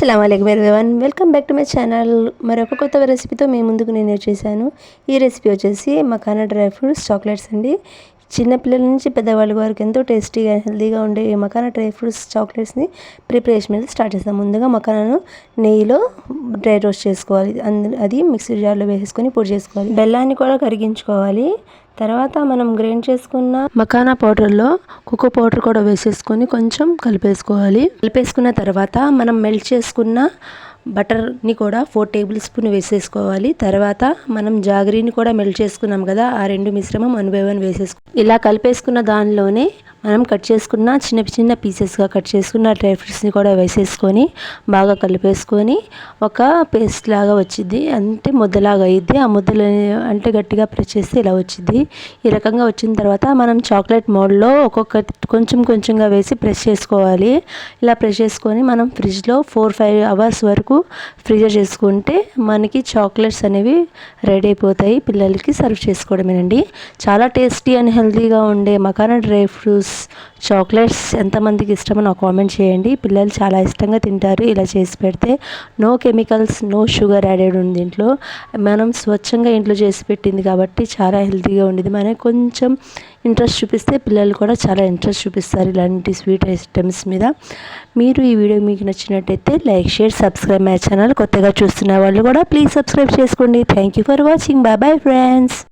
అస్సలం one welcome back to my channel. మరొక కొత్త రెసిపీతో మీ ముందుకు నేను వచ్చేసాను. ఈ రెసిపీ వచ్చేసి మకానా డ్రై ఫ్రూట్స్ చాక్లెట్స్ అండి. చిన్నపిల్లల నుంచి పెద్దవాళ్ళ వరకు ఎంతో టేస్టీగా హెల్తీగా ఉండే ఈ మకానా డ్రై ఫ్రూట్స్ చాక్లెట్స్ని ప్రిపరేషన్ మీద స్టార్ట్ చేస్తాం. ముందుగా మకానాను నెయ్యిలో డ్రై రోస్ట్ చేసుకోవాలి. అందు అది మిక్సీ జార్లో వేసేసుకొని పొడి చేసుకోవాలి. బెల్లాన్ని కూడా కరిగించుకోవాలి. తర్వాత మనం గ్రైండ్ చేసుకున్న మకానా పౌడర్లో కుక్కో పౌడర్ కూడా వేసేసుకొని కొంచెం కలిపేసుకోవాలి. కలిపేసుకున్న తర్వాత మనం మెల్ట్ చేసుకున్న బటర్ని కూడా ఫోర్ టేబుల్ స్పూన్ వేసేసుకోవాలి. తర్వాత మనం జాగరీని కూడా మెల్ట్ చేసుకున్నాం కదా ఆ రెండు మిశ్రమం వన్ బై వన్ వేసేసుకో. ఇలా కలిపేసుకున్న దానిలోనే మనం కట్ చేసుకున్న చిన్న చిన్న పీసెస్గా కట్ చేసుకున్న డ్రై ఫ్రూట్స్ని కూడా వేసేసుకొని బాగా కలిపేసుకొని ఒక పేస్ట్ లాగా వచ్చింది అంటే ముద్దలాగా అయ్యిద్ది ఆ ముద్దలు అంటే గట్టిగా ప్రెస్ చేస్తే ఇలా వచ్చింది ఈ రకంగా వచ్చిన తర్వాత మనం చాక్లెట్ మోడ్లో ఒక్కొక్క కొంచెం కొంచెంగా వేసి ప్రెస్ చేసుకోవాలి. ఇలా ప్రెస్ చేసుకొని మనం ఫ్రిడ్జ్లో ఫోర్ ఫైవ్ అవర్స్ వరకు ఫ్రిజర్ చేసుకుంటే మనకి చాక్లెట్స్ అనేవి రెడీ అయిపోతాయి. పిల్లలకి సర్వ్ చేసుకోవడమేనండి. చాలా టేస్టీ అండ్ హెల్తీగా ఉండే మకానా డ్రై ఫ్రూట్స్ చాక్లెట్స్ ఎంతమందికి ఇష్టమో నాకు కామెంట్ చేయండి. పిల్లలు చాలా ఇష్టంగా తింటారు. ఇలా చేసి పెడితే no chemicals no sugar added ఉంది దీంట్లో మనం స్వచ్ఛంగా ఇంట్లో చేసి పెట్టింది కాబట్టి చాలా హెల్తీగా ఉండేది. మనం కొంచెం ఇంట్రెస్ట్ చూపిస్తే పిల్లలు కూడా చాలా ఇంట్రెస్ట్ చూపిస్తారు ఇలాంటి స్వీట్ ఐటమ్స్ మీద. మీరు ఈ వీడియో మీకు నచ్చినట్టయితే like share subscribe my channel కొత్తగా చూస్తున్న వాళ్ళు కూడా ప్లీజ్ సబ్స్క్రైబ్ చేసుకోండి. Thank you for watching. Bye bye friends.